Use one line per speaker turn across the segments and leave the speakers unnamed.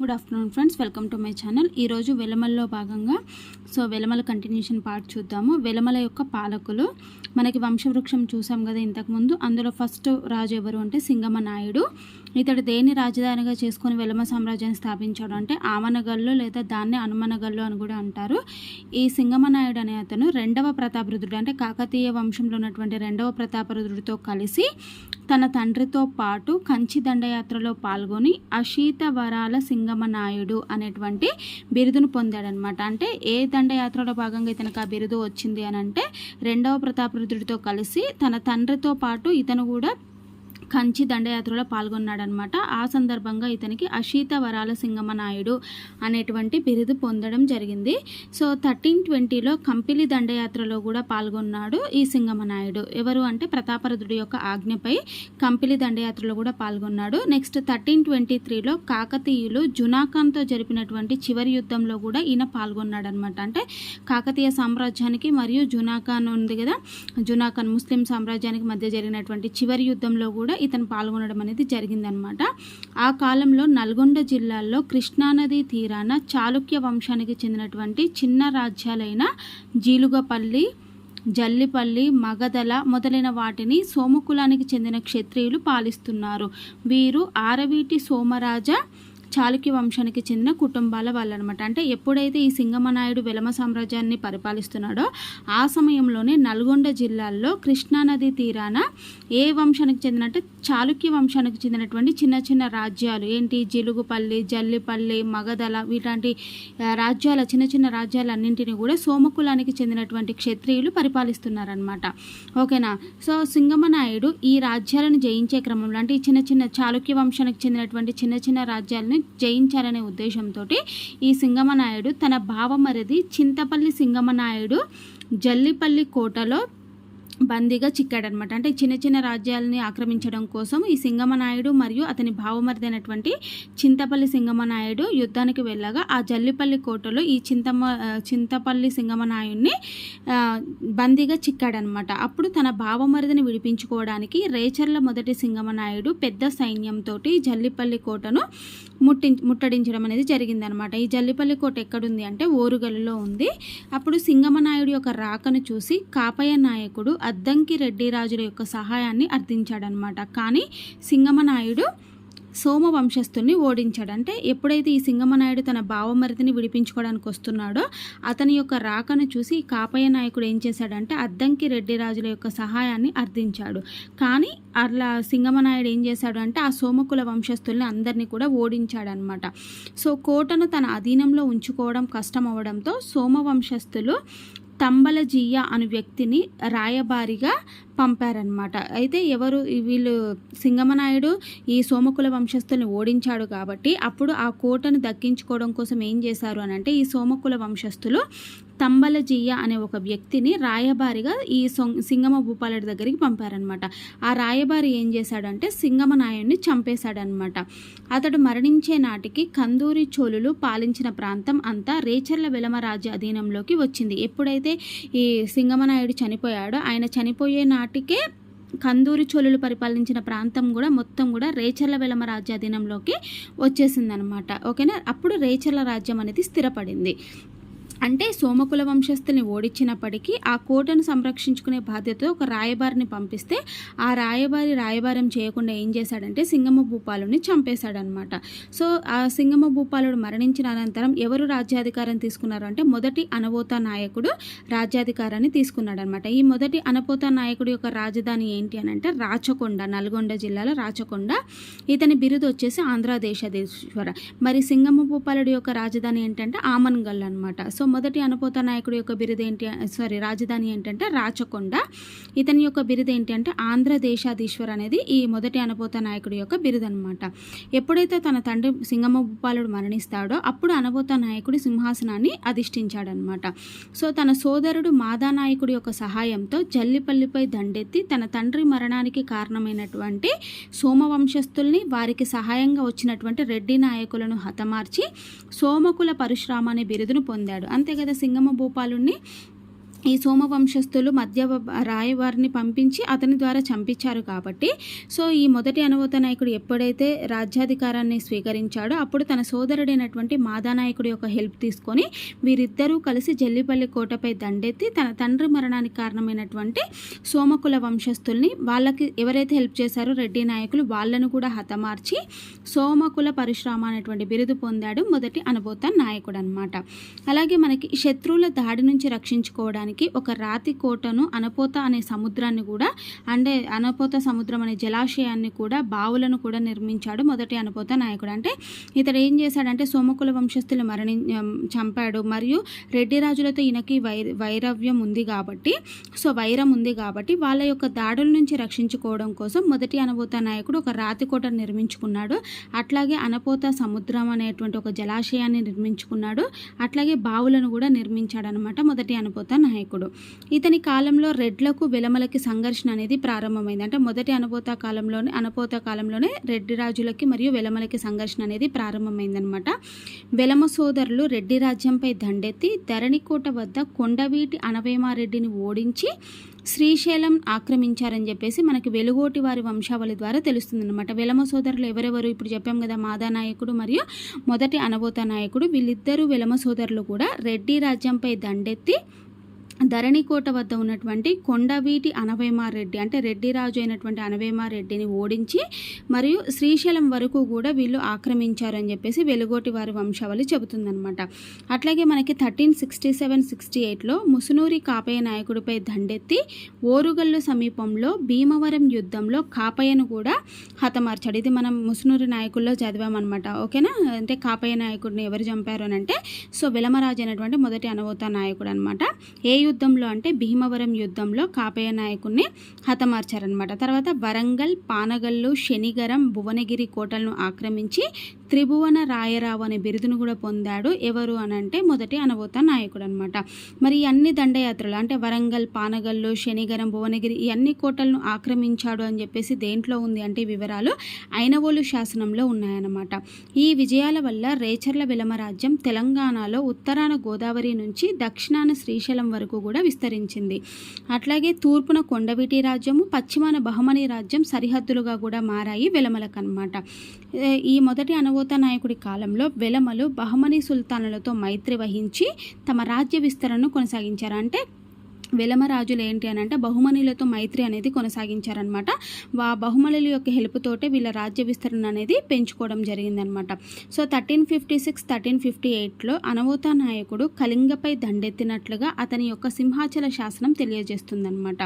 Good afternoon friends welcome to my channel ఈరోజు వెలమల్లో భాగంగా సో వెలమల కంటిన్యూషన్ పార్ట్ చూద్దాము. వెలమల యొక్క పాలకులు మనకి వంశవృక్షం చూసాం కదా ఇంతకుముందు. అందులో ఫస్ట్ రాజు ఎవరు అంటే సింగమ నాయుడు ఇతడు దేని రాజధానిగా చేసుకొని వెలమ సామ్రాజ్యాన్ని స్థాపించాడు అంటే ఆమనగల్లు లేదా దాన్ని అనుమనగల్లు అని కూడా అంటారు. ఈ సింగమ నాయుడు అనే అతను రెండవ ప్రతాపరుద్రుడు అంటే కాకతీయ వంశంలో ఉన్నటువంటి రెండవ ప్రతాపరుద్రుడితో కలిసి తన తండ్రితో పాటు కంచి దండయాత్రలో పాల్గొని అశీత వరాల సింగమ నాయుడు అనేటువంటి బిరుదును పొందాడనమాట. అంటే ఏ దండయాత్రలో భాగంగా ఇతనికి ఆ బిరుదు వచ్చింది అని అంటే రెండవ ప్రతాపరుద్రుడితో కలిసి తన తండ్రితో పాటు ఇతను కూడా కంచి దండయాత్రలో పాల్గొన్నాడనమాట ఆ సందర్భంగా ఇతనికి అశీత వరాల సింగమ నాయుడు అనేటువంటి బిరుదు పొందడం జరిగింది. సో థర్టీన్ ట్వంటీలో కంపిలి దండయాత్రలో కూడా పాల్గొన్నాడు ఈ సింగమ నాయుడు. ఎవరు అంటే ప్రతాపరుద్రుడి యొక్క ఆజ్ఞపై కంపిలి దండయాత్రలో కూడా పాల్గొన్నాడు. నెక్స్ట్ థర్టీన్ ట్వంటీ త్రీలో కాకతీయులు జునాఖాన్తో జరిపినటువంటి చివరి యుద్ధంలో కూడా ఈయన పాల్గొన్నాడనమాట అంటే కాకతీయ సామ్రాజ్యానికి మరియు జునాఖాన్ ఉంది కదా జునాకాన్ ముస్లిం సామ్రాజ్యానికి మధ్య జరిగినటువంటి చివరి యుద్ధంలో కూడా ఇతను పాల్గొనడం అనేది జరిగిందనమాట. ఆ కాలంలో నల్గొండ జిల్లాలో కృష్ణానది తీరాన చాళుక్య వంశానికి చెందినటువంటి చిన్న రాజ్యాలైన జీలుగపల్లి జల్లిపల్లి మగధల మొదలైన వాటిని సోమకులానికి చెందిన క్షత్రియులు పాలిస్తున్నారు. వీరు ఆరవీటి సోమరాజ చాళుక్య వంశానికి చెందిన కుటుంబాల వాళ్ళనమాట. అంటే ఎప్పుడైతే ఈ సింగమనాయుడు వెలమ సామ్రాజ్యాన్ని పరిపాలిస్తున్నాడో ఆ సమయంలోనే నల్గొండ జిల్లాల్లో కృష్ణానది తీరాన ఏ వంశానికి చెందినంటే చాళుక్య వంశానికి చెందినటువంటి చిన్న చిన్న రాజ్యాలు ఏంటి జిలుగుపల్లి జల్లిపల్లి మగధల వీటాంటి రాజ్యాల చిన్న చిన్న రాజ్యాలన్నింటినీ కూడా సోమకులానికి చెందినటువంటి క్షత్రియులు పరిపాలిస్తున్నారనమాట. ఓకేనా? సో సింగమనాయుడు ఈ రాజ్యాలను జయించే క్రమంలో అంటే ఈ చిన్న చిన్న చాళుక్య వంశానికి చెందినటువంటి చిన్న చిన్న రాజ్యాలను జయించారనే ఉద్దేశంతో ఈ సింగమనాయుడు తన భావమరిది చింతపల్లి సింగమనాయుడు జల్లిపల్లి కోటలో బందీగా చిక్కాడనమాట. అంటే చిన్న చిన్న రాజ్యాలని ఆక్రమించడం కోసం ఈ సింగమనాయుడు మరియు అతని భావమరిదైనటువంటి చింతపల్లి సింగమనాయుడు యుద్ధానికి వెళ్ళగా ఆ జల్లిపల్లి కోటలో ఈ చింతమ చింతపల్లి సింగమనాయుడిని బందీగా చిక్కాడనమాట. అప్పుడు తన భావమరిదిని విడిపించుకోవడానికి రేచర్ల మొదటి సింగమనాయుడు పెద్ద సైన్యంతో జల్లిపల్లి కోటను ముట్టి ముట్టడించడం అనేది జరిగిందనమాట. ఈ జల్లిపల్లి కోట ఎక్కడుంది అంటే ఓరుగల్లులో ఉంది. అప్పుడు సింగమనాయుడు యొక్క రాకను చూసి కాపయ్య నాయకుడు అద్దంకి రెడ్డి రాజుల యొక్క సహాయాన్ని అర్థించాడనమాట కానీ సింగమనాయుడు సోమ వంశస్థుల్ని ఓడించాడు. అంటే ఎప్పుడైతే ఈ సింగమనాయుడు తన భావమరితిని విడిపించుకోవడానికి వస్తున్నాడో అతని యొక్క రాకను చూసి కాపయ్య నాయకుడు ఏం చేశాడంటే అద్దంకి రెడ్డి రాజుల యొక్క సహాయాన్ని అర్థించాడు. కానీ అట్లా సింగమనాయుడు ఏం చేశాడు అంటే ఆ సోమకుల వంశస్థుల్ని అందరినీ కూడా ఓడించాడనమాట సో కోటను తన అధీనంలో ఉంచుకోవడం కష్టం అవడంతో సోమ వంశస్థులు తంబలజీయ అను వ్యక్తిని రాయబారిగా పంపారనమాట అయితే ఎవరు వీళ్ళు సింగమనాయుడు ఈ సోమకుల వంశస్థుల్ని ఓడించాడు కాబట్టి అప్పుడు ఆ కోటను దక్కించుకోవడం కోసం ఏం చేశారు అని అంటే ఈ సోమకుల వంశస్థులు తంబలజీయ అనే ఒక వ్యక్తిని రాయబారిగా ఈ సింగమ భూపాలడి దగ్గరికి పంపారనమాట ఆ రాయబారి ఏం చేశాడంటే సింగమ నాయుడిని చంపేశాడనమాట అతడు మరణించే నాటికి కందూరి చోళులు పాలించిన ప్రాంతం అంతా రేచర్ల వెలమ రాజ్య అధీనంలోకి వచ్చింది. ఎప్పుడైతే ఈ సింగమనాయుడు చనిపోయాడో ఆయన చనిపోయే నాటికే కందూరి చోళులు పరిపాలించిన ప్రాంతం కూడా మొత్తం కూడా రేచర్ల వెలమ రాజ్యాధీనంలోకి వచ్చేసిందనమాట ఓకేనా? అప్పుడు రేచర్ల రాజ్యం అనేది స్థిరపడింది. అంటే సోమకుల వంశస్థుల్ని ఓడించినప్పటికీ ఆ కోటను సంరక్షించుకునే బాధ్యత ఒక రాయబారిని పంపిస్తే ఆ రాయబారి రాయబారం చేయకుండా ఏం చేశాడంటే సింగమ భూపాలుని చంపేశాడనమాట. సో ఆ సింగమ భూపాలుడు మరణించిన అనంతరం ఎవరు రాజ్యాధికారం తీసుకున్నారు అంటే మొదటి అనబోత నాయకుడు రాజ్యాధికారాన్ని తీసుకున్నాడనమాట. ఈ మొదటి అనపోత నాయకుడు యొక్క రాజధాని ఏంటి అని అంటే రాచకొండ నల్గొండ జిల్లాలో రాచకొండ. ఇతని బిరుదు వచ్చేసి ఆంధ్రదేశేశ్వర మరి సింగమ భూపాలుడి యొక్క రాజధాని ఏంటంటే ఆమన్గల్ అనమాట. సో మొదటి అనుపోత నాయకుడి యొక్క బిరుదు ఏంటి సారీ రాజధాని ఏంటంటే రాచకొండ. ఇతని యొక్క బిరుదు ఏంటి అంటే ఆంధ్రదేశాధీశ్వర్ అనేది ఈ మొదటి అనుపోత నాయకుడి యొక్క బిరుదు అనమాట ఎప్పుడైతే తన తండ్రి సింగమభూపాలుడు మరణిస్తాడో అప్పుడు అనబోత నాయకుడి సింహాసనాన్ని అధిష్ఠించాడనమాట సో తన సోదరుడు మాదానాయకుడి యొక్క సహాయంతో జల్లిపల్లిపై దండెత్తి తన తండ్రి మరణానికి కారణమైనటువంటి సోమవంశస్థుల్ని వారికి సహాయంగా వచ్చినటువంటి రెడ్డి నాయకులను హతమార్చి సోమకుల పరశురామ అనే బిరుదును పొందాడు. అంతే కదా సింగమ భూపాలుణ్ణి? ఈ సోమ వంశస్థులు మధ్య రాయవారిని పంపించి అతని ద్వారా చంపించారు కాబట్టి. సో ఈ మొదటి అనుభూత నాయకుడు ఎప్పుడైతే రాజ్యాధికారాన్ని స్వీకరించాడో అప్పుడు తన సోదరుడైనటువంటి మాదానాయకుడి యొక్క హెల్ప్ తీసుకొని వీరిద్దరూ కలిసి జల్లిపల్లి కోటపై దండెత్తి తన తండ్రి మరణానికి కారణమైనటువంటి సోమకుల వంశస్థుల్ని వాళ్ళకి ఎవరైతే హెల్ప్ చేశారో రెడ్డి నాయకులు వాళ్ళను కూడా హతమార్చి సోమకుల పరిశ్రమ అనేటువంటి బిరుదు పొందాడు మొదటి అనుభూత నాయకుడు అనమాట అలాగే మనకి శత్రువుల దాడి నుంచి రక్షించుకోవడానికి ఒక రాతి కోటను అనపోత అనే సముద్రాన్ని కూడా అంటే అనపోత సముద్రం అనే జలాశయాన్ని కూడా బావులను కూడా నిర్మించాడు మొదటి అనపోత నాయకుడు. అంటే ఇతడు ఏం చేశాడంటే సోమకుల వంశస్థులు మరణి చంపాడు. మరియు రెడ్డి రాజులతో ఈయనకి వై వైరవ్యం ఉంది కాబట్టి సో వైరం ఉంది కాబట్టి వాళ్ళ యొక్క దాడుల నుంచి రక్షించుకోవడం కోసం మొదటి అనపోత నాయకుడు ఒక రాతి కోటను నిర్మించుకున్నాడు. అట్లాగే అనపోత సముద్రం అనేటువంటి ఒక జలాశయాన్ని నిర్మించుకున్నాడు. అట్లాగే బావులను కూడా నిర్మించాడనమాట మొదటి అనపోత నాయకుడు. ఇతని కాలంలో రెడ్లకు వెలమలకి సంఘర్షణ అనేది ప్రారంభమైంది. అంటే మొదటి అనపోత కాలంలోనే అనపోత కాలంలోనే రెడ్డి రాజులకి మరియు వెలమలకి సంఘర్షణ అనేది ప్రారంభమైందనమాట వెలమ సోదరులు రెడ్డి రాజ్యంపై దండెత్తి ధరణికోట వద్ద కొండవీటి అనవేమారెడ్డిని ఓడించి శ్రీశైలం ఆక్రమించారని చెప్పేసి మనకి వెలుగోటి వారి వంశావళి ద్వారా తెలుస్తుంది అనమాట వెలమ సోదరులు ఎవరెవరు ఇప్పుడు చెప్పాం కదా మాదా నాయకుడు మరియు మొదటి అనబోత నాయకుడు. వీళ్ళిద్దరూ వెలమ సోదరులు కూడా రెడ్డి రాజ్యంపై దండెత్తి ధరణికోట వద్ద ఉన్నటువంటి కొండవీటి అనవేమారెడ్డి అంటే రెడ్డి రాజు అయినటువంటి అనవేమారెడ్డిని ఓడించి మరియు శ్రీశైలం వరకు కూడా వీళ్ళు ఆక్రమించారని చెప్పేసి వెలుగోటి వారి వంశావళి చెబుతుందనమాట అట్లాగే మనకి థర్టీన్ సిక్స్టీ సెవెన్ సిక్స్టీ ఎయిట్లో ముసునూరి కాపయ్య నాయకుడిపై దండెత్తి ఓరుగల్లు సమీపంలో భీమవరం యుద్ధంలో కాపయ్యను కూడా హతమార్చాడు. ఇది మనం ముసునూరి నాయకుల్లో చదివామన్నమాట. ఓకేనా? అంటే కాపయ్య నాయకుడిని ఎవరు చంపారు అని అంటే సో విలమరాజు అయినటువంటి మొదటి అనవోత నాయకుడు అనమాట ఏ యుద్ధంలో అంటే భీమవరం యుద్ధంలో కాపయ్య నాయకుడిని హతమార్చారనమాట తర్వాత వరంగల్ పానగల్లు శనిగరం భువనగిరి కోటలను ఆక్రమించి త్రిభువన రాయరావు అనే బిరుదును కూడా పొందాడు. ఎవరు అని అంటే మొదటి అనబోత నాయకుడు అనమాట మరి ఈ అన్ని దండయాత్రలు అంటే వరంగల్ పానగల్లు శనిగరం భువనగిరి ఈ అన్ని కోటలను ఆక్రమించాడు అని చెప్పేసి దేంట్లో ఉంది అంటే వివరాలు అయినవోలు శాసనంలో ఉన్నాయన్నమాట. ఈ విజయాల వల్ల రేచర్ల విలమరాజ్యం తెలంగాణలో ఉత్తరాన గోదావరి నుంచి దక్షిణాన శ్రీశైలం వరకు కూడా విస్తరించింది. అట్లాగే తూర్పున కొండవీటి రాజ్యము పశ్చిమాన బహమని రాజ్యం సరిహద్దులుగా కూడా మారాయి వెలమలకు అనమాట ఈ మొదటి అనుభూత నాయకుడి కాలంలో వెలమలు బహమనీ సుల్తానులతో మైత్రి వహించి తమ రాజ్య విస్తరణను కొనసాగించారు? అంటే వెలమరాజులు ఏంటి అని అంటే బహుమనులతో మైత్రి అనేది కొనసాగించారనమాట వా బహుమనుల యొక్క హెల్ప్ తోటే వీళ్ళ రాజ్య విస్తరణ అనేది పెంచుకోవడం జరిగిందనమాట so thirteen fifty six thirteen fifty ఎయిట్లో అనవోత నాయకుడు కళింగపై దండెత్తినట్లుగా అతని యొక్క సింహాచల శాసనం తెలియజేస్తుందనమాట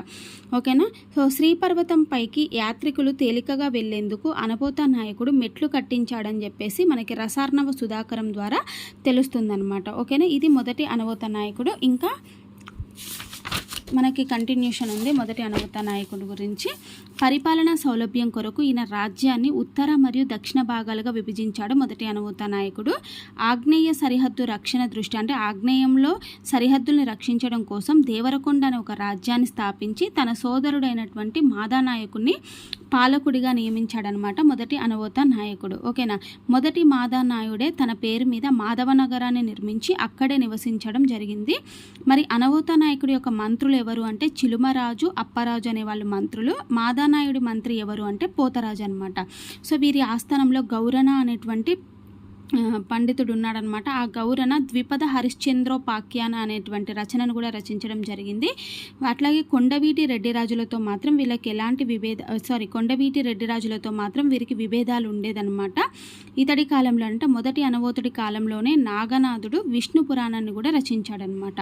ఓకేనా? సో శ్రీపర్వతం పైకి యాత్రికులు తేలికగా వెళ్ళేందుకు అనపోత నాయకుడు మెట్లు కట్టించాడని చెప్పేసి మనకి రసార్ణవ సుధాకరం ద్వారా తెలుస్తుందనమాట ఓకేనా? ఇది మొదటి అనవోత నాయకుడు. ఇంకా మనకి కంటిన్యూషన్ ఉంది. మొదటి అనవత నాయకుడు గురించి పరిపాలనా సౌలభ్యం కొరకు ఈయన రాజ్యాన్ని ఉత్తర మరియు దక్షిణ భాగాలుగా విభజించాడు మొదటి అనుమత నాయకుడు. ఆగ్నేయ సరిహద్దు రక్షణ దృష్టి అంటే ఆగ్నేయంలో సరిహద్దుల్ని రక్షించడం కోసం దేవరకొండ అనే ఒక రాజ్యాన్ని స్థాపించి తన సోదరుడైనటువంటి మాదానాయకుడిని పాలకుడిగా నియమించాడనమాట మొదటి అనువోత నాయకుడు. ఓకేనా? మొదటి మాదానాయుడే తన పేరు మీద మాధవ నగరాన్ని నిర్మించి అక్కడే నివసించడం జరిగింది. మరి అనవోత నాయకుడి యొక్క మంత్రులు ఎవరు అంటే చిలుమరాజు అప్పరాజు అనే వాళ్ళు మంత్రులు. మాదా మాదానాయుడి మంత్రి ఎవరు అంటే పోతరాజు అనమాట సో వీరి ఆస్థానంలో గౌరణ అనేటువంటి పండితుడు ఉన్నాడనమాట ఆ గౌరన ద్విపద హరిశ్చంద్రోపాఖ్యాన అనేటువంటి రచనను కూడా రచించడం జరిగింది. అట్లాగే కొండవీటి రెడ్డిరాజులతో మాత్రం వీళ్ళకి ఎలాంటి విభేద సారీ కొండవీటి రెడ్డిరాజులతో మాత్రం వీరికి విభేదాలు ఉండేదన్నమాట ఇతడి కాలంలో అంటే మొదటి అనవోతుడి కాలంలోనే నాగనాథుడు విష్ణు పురాణాన్ని కూడా రచించాడనమాట.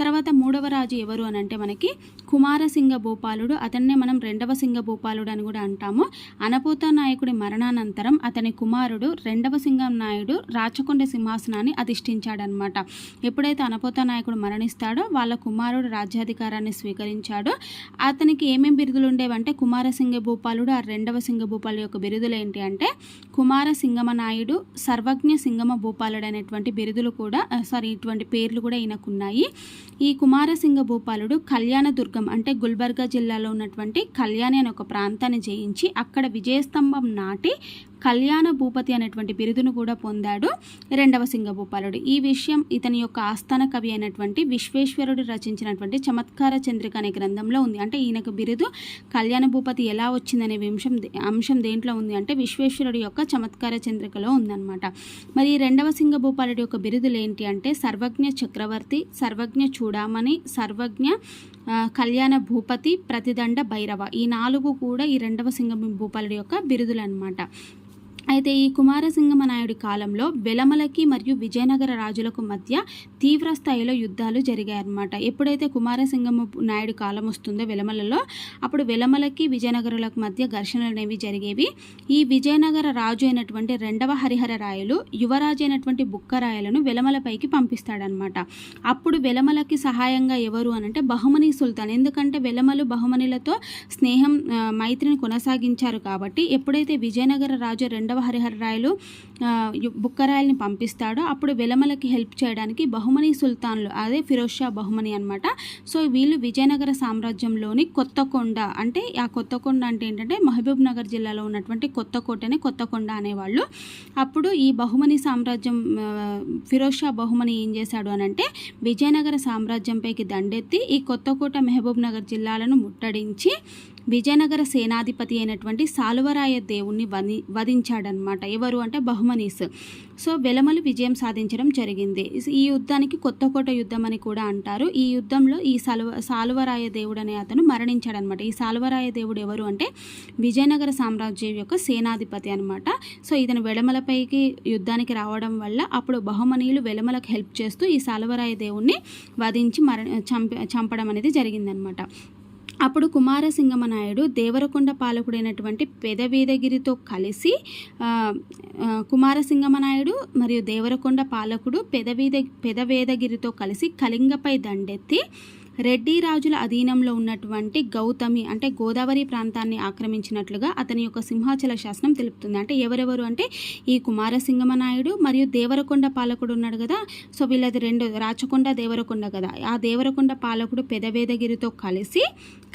తర్వాత మూడవ రాజు ఎవరు అని అంటే మనకి కుమారసింగ భూపాలుడు అతన్నే మనం రెండవ సింగ భూపాలుడు అని కూడా అంటాము. అనపోత నాయకుడి మరణానంతరం అతని కుమారుడు రెండవ సింగం నాయుడు నాయుడు రాచకొండ సింహాసనాన్ని అధిష్ఠించాడనమాట. ఎప్పుడైతే అనపోత నాయకుడు మరణిస్తాడో వాళ్ళ కుమారుడు రాజ్యాధికారాన్ని స్వీకరించాడో. అతనికి ఏమేమి బిరుదులు ఉండేవంటే కుమారసింగ భూపాలుడు ఆ రెండవ సింగ భూపాలు యొక్క బిరుదులు ఏంటి అంటే కుమార సింగమ నాయుడు సర్వజ్ఞ సింగమ భూపాలుడు అనేటువంటి బిరుదులు కూడా సారీ ఇటువంటి పేర్లు కూడా ఈయనకున్నాయి. ఈ కుమారసింగ భూపాలుడు కళ్యాణదుర్గం అంటే గుల్బర్గా జిల్లాలో ఉన్నటువంటి కళ్యాణి అనే ఒక ప్రాంతాన్ని జయించి అక్కడ విజయస్తంభం నాటి కళ్యాణ భూపతి అనేటువంటి బిరుదును కూడా పొందాడు రెండవ సింగభూపాలుడు. ఈ విషయం ఇతని యొక్క ఆస్థాన కవి అయినటువంటి విశ్వేశ్వరుడు రచించినటువంటి చమత్కార చంద్రిక అనే గ్రంథంలో ఉంది. అంటే ఈయనకు బిరుదు కళ్యాణ భూపతి ఎలా వచ్చిందనే అంశం అంశం దేంట్లో ఉంది అంటే విశ్వేశ్వరుడు యొక్క చమత్కార చంద్రికలో ఉందన్నమాట. మరి ఈ రెండవ సింగభూపాలుడి యొక్క బిరుదులు ఏంటి అంటే సర్వజ్ఞ చక్రవర్తి సర్వజ్ఞ చూడామణి సర్వజ్ఞ కళ్యాణ భూపతి ప్రతిదండ భైరవ. ఈ నాలుగు కూడా ఈ రెండవ సింగ భూపాలుడి యొక్క బిరుదులు అనమాట అయితే ఈ కుమారసింగమ నాయుడి కాలంలో వెలమలకి మరియు విజయనగర రాజులకు మధ్య తీవ్ర స్థాయిలో యుద్ధాలు జరిగాయన్నమాట. ఎప్పుడైతే కుమారసింగమ నాయుడు కాలం వస్తుందో వెలమలలో అప్పుడు వెలమలకి విజయనగరులకు మధ్య ఘర్షణలు అనేవి జరిగేవి. ఈ విజయనగర రాజు అయినటువంటి రెండవ హరిహర రాయలు యువరాజు అయినటువంటి బుక్కరాయలను వెలమలపైకి పంపిస్తాడనమాట అప్పుడు వెలమలకి సహాయంగా ఎవరు అని అంటే బహుమని సుల్తాన్. ఎందుకంటే వెలమలు బహుమనిలతో స్నేహం మైత్రిని కొనసాగించారు కాబట్టి ఎప్పుడైతే విజయనగర రాజు రెండవ హరిహర రాయలు బుక్కరాయల్ని పంపిస్తాడు. అప్పుడు వెలమలకి హెల్ప్ చేయడానికి బహుమని సుల్తాన్లు అదే ఫిరోజ్ షా బహుమని అనమాట సో వీళ్ళు విజయనగర సామ్రాజ్యంలోని కొత్తకొండ అంటే ఆ కొత్తకొండ అంటే ఏంటంటే మహబూబ్ నగర్ జిల్లాలో ఉన్నటువంటి కొత్తకోటనే కొత్తకొండ అనేవాళ్ళు. అప్పుడు ఈ బహుమని సామ్రాజ్యం ఫిరోజ్ షా బహుమని ఏం చేశాడు అని అంటే విజయనగర సామ్రాజ్యంపైకి దండెత్తి ఈ కొత్తకోట మహబూబ్ నగర్ జిల్లాలను ముట్టడించి విజయనగర సేనాధిపతి అయినటువంటి సాలువరాయ దేవుణ్ణి వధి వధించాడనమాట ఎవరు అంటే బహుమనీస్. సో వెలమలు విజయం సాధించడం జరిగింది. ఈ యుద్ధానికి కొత్తకోట యుద్ధం అని కూడా అంటారు. ఈ యుద్ధంలో ఈ సాలువ సాలువరాయ దేవుడు అనే అతను మరణించాడనమాట ఈ సాలువరాయ దేవుడు ఎవరు అంటే విజయనగర సామ్రాజ్యం యొక్క సేనాధిపతి అనమాట సో ఇతను వెలమలపైకి యుద్ధానికి రావడం వల్ల అప్పుడు బహుమనీయులు వెలమలకు హెల్ప్ చేస్తూ ఈ సాలువరాయ దేవుణ్ణి వధించి మరణ చంప చంపడం అనేది జరిగిందనమాట అప్పుడు కుమారసింగమ నాయుడు దేవరకొండ పాలకుడైనటువంటి పెదవేదగిరితో కలిసి కుమారసింగమ నాయుడు మరియు దేవరకొండ పాలకుడు పెదవేద పెదవేదగిరితో కలిసి కళింగపై దండెత్తి రెడ్డి రాజుల అధీనంలో ఉన్నటువంటి గౌతమి అంటే గోదావరి ప్రాంతాన్ని ఆక్రమించినట్లుగా అతని యొక్క సింహాచల శాసనం తెలుపుతుంది. అంటే ఎవరెవరు అంటే ఈ కుమారసింగమ నాయుడు మరియు దేవరకొండ పాలకుడు ఉన్నాడు కదా. సో వీళ్ళది రెండు రాచకొండ దేవరకొండ కదా. ఆ దేవరకొండ పాలకుడు పెదవేదగిరితో కలిసి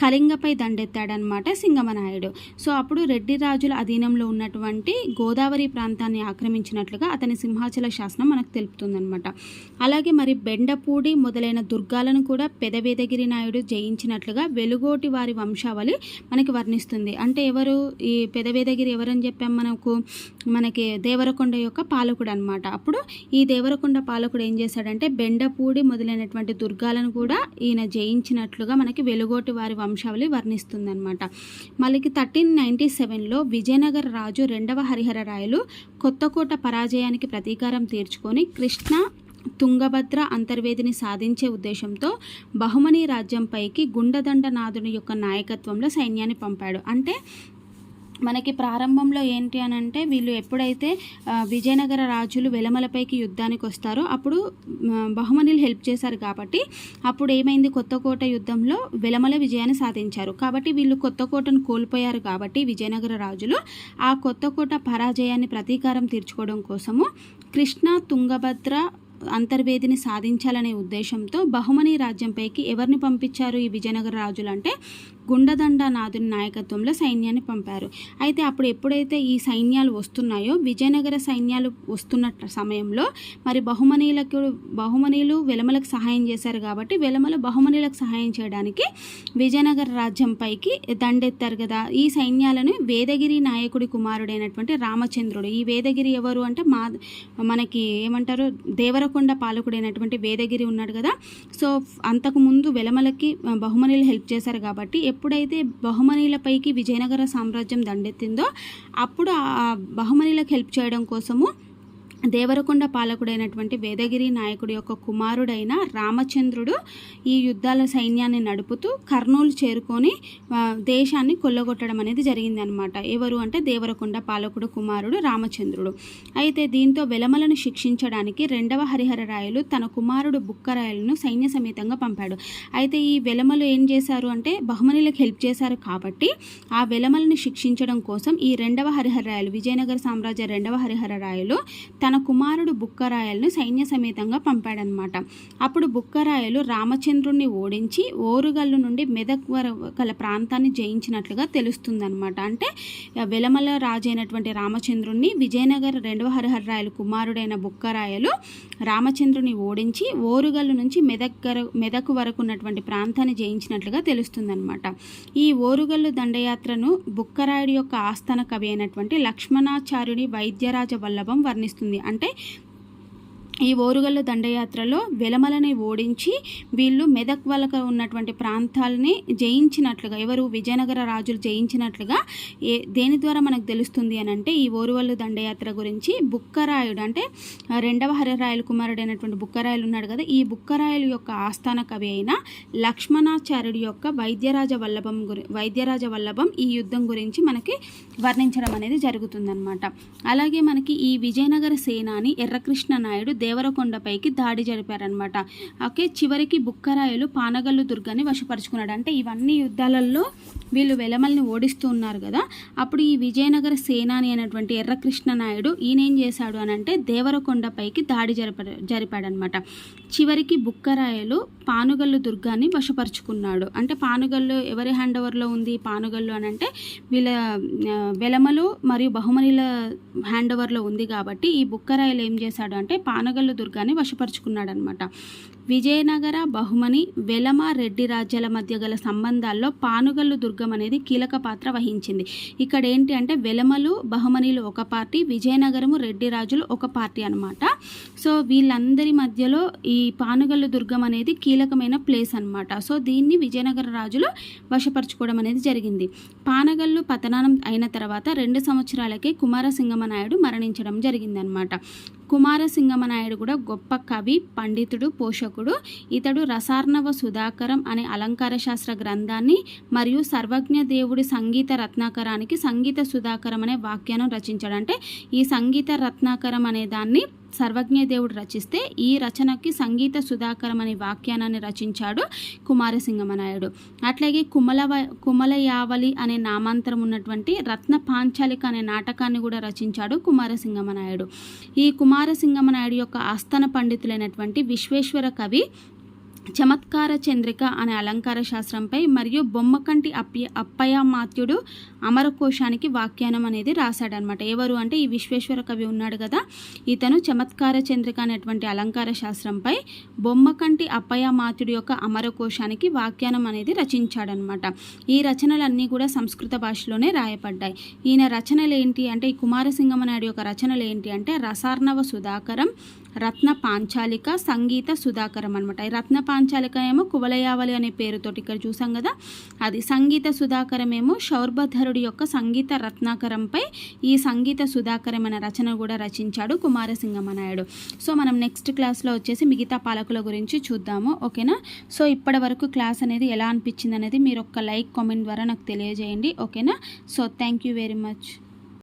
కళింగపై దండెత్తాడనమాట సింగమనాయుడు. సో అప్పుడు రెడ్డి రాజుల అధీనంలో ఉన్నటువంటి గోదావరి ప్రాంతాన్ని ఆక్రమించినట్లుగా అతని సింహాచల శాసనం మనకు తెలుపుతుందనమాట అలాగే మరి బెండపూడి మొదలైన దుర్గాలను కూడా వేదగిరి నాయుడు జయించినట్లుగా వెలుగోటి వారి వంశావళి మనకి వర్ణిస్తుంది. అంటే ఎవరు? ఈ పెదవేదగిరి ఎవరని చెప్పాం మనకు? మనకి దేవరకొండ యొక్క పాలకుడు అనమాట అప్పుడు ఈ దేవరకొండ పాలకుడు ఏం చేశాడంటే బెండపూడి మొదలైనటువంటి దుర్గాలను కూడా ఈయన జయించినట్లుగా మనకి వెలుగోటి వారి వంశావళి వర్ణిస్తుంది అనమాట మళ్ళీ థర్టీన్ నైంటీ సెవెన్లో విజయనగర రాజు రెండవ హరిహర రాయలు కొత్తకోట పరాజయానికి ప్రతీకారం తీర్చుకొని కృష్ణ తుంగభద్ర అంతర్వేదిని సాధించే ఉద్దేశంతో బహుమని రాజ్యంపైకి గుండదండనాథుని యొక్క నాయకత్వంలో సైన్యాన్ని పంపాడు. అంటే మనకి ప్రారంభంలో ఏంటి అని అంటే వీళ్ళు ఎప్పుడైతే విజయనగర రాజులు వెలమలపైకి యుద్ధానికి వస్తారో అప్పుడు బహుమనులు హెల్ప్ చేశారు కాబట్టి అప్పుడు ఏమైంది? కొత్తకోట యుద్ధంలో వెలమల విజయాన్ని సాధించారు. కాబట్టి వీళ్ళు కొత్తకోటను కోల్పోయారు కాబట్టి విజయనగర రాజులు ఆ కొత్తకోట పరాజయాన్ని ప్రతీకారం తీర్చుకోవడం కోసము కృష్ణ తుంగభద్ర అంతర్వేదిని సాధించాలనే ఉద్దేశంతో బహుమని రాజ్యంపైకి ఎవరిని పంపించారు ఈ విజయనగర రాజులు అంటే గుండదండ నాథుని నాయకత్వంలో సైన్యాన్ని పంపారు. అయితే అప్పుడు ఎప్పుడైతే ఈ సైన్యాలు వస్తున్నాయో విజయనగర సైన్యాలు వస్తున్న సమయంలో మరి బహుమనీలకు బహుమనీలు వెలమలకు సహాయం చేశారు కాబట్టి వెలమలు బహుమనీలకు సహాయం చేయడానికి విజయనగర రాజ్యంపైకి దండెత్తారు కదా. ఈ సైన్యాలను వేదగిరి నాయకుడి కుమారుడైనటువంటి రామచంద్రుడు ఈ వేదగిరి ఎవరు అంటే మా మనకి ఏమంటారు దేవరకొండ పాలకుడైనటువంటి వేదగిరి ఉన్నాడు కదా. సో అంతకు ముందు వెలమలకి బహుమనీలు హెల్ప్ చేశారు కాబట్టి ఎప్పుడైతే బహుమనీలపైకి విజయనగర సామ్రాజ్యం దండెత్తిందో అప్పుడు ఆ బహుమనీలకు హెల్ప్ చేయడం కోసము దేవరకొండ పాలకుడైనటువంటి వేదగిరి నాయకుడి యొక్క కుమారుడైన రామచంద్రుడు ఈ యుద్ధాల సైన్యాన్ని నడుపుతూ కర్నూలు చేరుకొని దేశాన్ని కొల్లగొట్టడం అనేది జరిగిందనమాట ఎవరు అంటే దేవరకొండ పాలకుడు కుమారుడు రామచంద్రుడు. అయితే దీంతో వెలమలను శిక్షించడానికి రెండవ హరిహర రాయలు తన కుమారుడు బుక్కరాయలను సైన్య సమేతంగా పంపాడు. అయితే ఈ వెలమలు ఏం చేశారు అంటే బహుమనులకు హెల్ప్ చేశారు కాబట్టి ఆ వెలమలను శిక్షించడం కోసం ఈ రెండవ హరిహర రాయలు విజయనగర సామ్రాజ్య రెండవ హరిహర రాయలు తన కుమారుడు బుక్కరాయలను సైన్య సమేతంగా పంపాడనమాట అప్పుడు బుక్కరాయలు రామచంద్రుణ్ణి ఓడించి ఓరుగల్లు నుండి మెదక్ వర గల ప్రాంతాన్ని జయించినట్లుగా తెలుస్తుందనమాట అంటే వెలమల రాజు అయినటువంటి రామచంద్రుణ్ణి విజయనగర రెండవ హరిహర్రాయలు కుమారుడైన బుక్కరాయలు రామచంద్రుని ఓడించి ఓరుగల్లు నుంచి మెదక్ మెదక్ వరకు ఉన్నటువంటి ప్రాంతాన్ని జయించినట్లుగా తెలుస్తుందనమాట ఈ ఓరుగల్లు దండయాత్రను బుక్కరాయుడి యొక్క ఆస్థాన కవి అయినటువంటి లక్ష్మణాచార్యుడి వైద్యరాజ వల్లభం వర్ణిస్తుంది. అంటే ఈ ఓరుగల్లు దండయాత్రలో వెలమలని ఓడించి వీళ్ళు మెదక్ వలక ఉన్నటువంటి ప్రాంతాలని జయించినట్లుగా ఎవరు విజయనగర రాజులు జయించినట్లుగా ఏ దేని ద్వారా మనకు తెలుస్తుంది అని అంటే ఈ ఓరుగల్లు దండయాత్ర గురించి బుక్కరాయుడు అంటే రెండవ హరిరాయలు అయినటువంటి బుక్కరాయలు ఉన్నాడు కదా ఈ బుక్కరాయలు యొక్క ఆస్థాన కవి అయిన లక్ష్మణాచార్యుడి యొక్క వైద్యరాజ వల్లభం గురి వైద్యరాజ వల్లభం ఈ యుద్ధం గురించి మనకి వర్ణించడం అనేది జరుగుతుందన్నమాట. అలాగే మనకి ఈ విజయనగర సేనాని ఎర్రకృష్ణ నాయుడు దేవరకొండపైకి దాడి జరిపారనమాట ఓకే చివరికి బుక్కరాయలు పానగల్లు దుర్గాన్ని వశపరుచుకున్నాడు. అంటే ఇవన్నీ యుద్ధాలలో వీళ్ళు వెలమల్ని ఓడిస్తూ ఉన్నారు కదా. అప్పుడు ఈ విజయనగర సేనాని అయినటువంటి ఎర్రకృష్ణ నాయుడు ఈయన ఏం చేశాడు అని అంటే దేవరకొండపైకి దాడి జరిప జరిపాడనమాట చివరికి బుక్కరాయలు పానుగల్లు దుర్గాన్ని వశపరుచుకున్నాడు. అంటే పానుగల్లు ఎవరి హ్యాండ్ ఓవర్లో ఉంది? పానుగల్లు అని అంటే వీళ్ళ వెలమలు మరియు బహుమనిల హ్యాండ్ ఓవర్లో ఉంది కాబట్టి ఈ బుక్కరాయలు ఏం చేశాడు అంటే పానగల్లు దుర్గాన్ని వశపరుచుకున్నాడు అనమాట విజయనగర బహుమని వెలమ రెడ్డి రాజ్యాల మధ్య గల సంబంధాల్లో పానుగల్లు దుర్గం అనేది కీలక పాత్ర వహించింది. ఇక్కడ ఏంటి అంటే వెలమలు బహుమనిలు ఒక పార్టీ విజయనగరము రెడ్డి రాజులు ఒక పార్టీ అనమాట. సో వీళ్ళందరి మధ్యలో ఈ పానుగల్లు దుర్గం అనేది కీలకమైన ప్లేస్ అనమాట. సో దీన్ని విజయనగర రాజులు వశపరుచుకోవడం అనేది జరిగింది. పానగల్లు పతనానం అయిన తర్వాత రెండు సంవత్సరాలకే కుమారసింగమ నాయుడు మరణించడం జరిగిందనమాట. కుమారసింగమ నాయుడు కూడా గొప్ప కవి పండితుడు పోషకుడు. ఇతడు రసార్ణవ సుధాకరం అనే అలంకార శాస్త్ర గ్రంథాన్ని మరియు సర్వజ్ఞ దేవుడి సంగీత రత్నాకరానికి సంగీత సుధాకరం అనే వాక్యాన్ని రచించాడు. అంటే ఈ సంగీత రత్నాకరం అనే దాన్ని సర్వజ్ఞ దేవుడు రచిస్తే ఈ రచనకి సంగీత సుధాకరం అనే వ్యాఖ్యానాన్ని రచించాడు కుమారసింగమనాయుడు. అట్లాగే కుమలవ కుమలయావలి అనే నామాంతరం ఉన్నటువంటి రత్న పాంచాలిక అనే నాటకాన్ని కూడా రచించాడు కుమారసింగమనాయుడు. ఈ కుమారసింగమనాయుడు యొక్క ఆస్థాన పండితులైనటువంటి విశ్వేశ్వర కవి చమత్కార చంద్రిక అనే అలంకార శాస్త్రంపై మరియు బొమ్మకంటి అప్య మాత్యుడు అమరకోశానికి వ్యాఖ్యానం అనేది రాశాడనమాట ఎవరు అంటే ఈ విశ్వేశ్వర కవి ఉన్నాడు కదా. ఇతను చమత్కార చంద్రిక అనేటువంటి అలంకార శాస్త్రంపై బొమ్మకంటి అప్పయ మాత్యుడు యొక్క అమరకోశానికి వ్యాఖ్యానం అనేది రచించాడనమాట ఈ రచనలన్నీ కూడా సంస్కృత భాషలోనే రాయబడ్డాయి. ఈయన రచనలు ఏంటి అంటే ఈ కుమారసింగమ నాయుడు యొక్క రచనలు ఏంటి అంటే రసార్ణవ సుధాకరం రత్న పాంచాలిక సంగీత సుధాకరం అనమాట ఈ రత్న పాంచాలిక ఏమో కువలయావలి అనే పేరుతోటి ఇక్కడ చూసాం కదా. అది సంగీత సుధాకరం ఏమో శౌర్భధరుడి యొక్క సంగీత రత్నాకరంపై ఈ సంగీత సుధాకరం అనే రచన కూడా రచించాడు కుమారసింగమ నాయుడు సో మనం నెక్స్ట్ క్లాస్లో వచ్చేసి మిగతా పాలకుల గురించి చూద్దాము. ఓకేనా? సో ఇప్పటి వరకు క్లాస్ అనేది ఎలా అనిపించింది అనేది మీరు ఒక లైక్ కామెంట్ ద్వారా నాకు తెలియజేయండి. ఓకేనా? So thank you very much.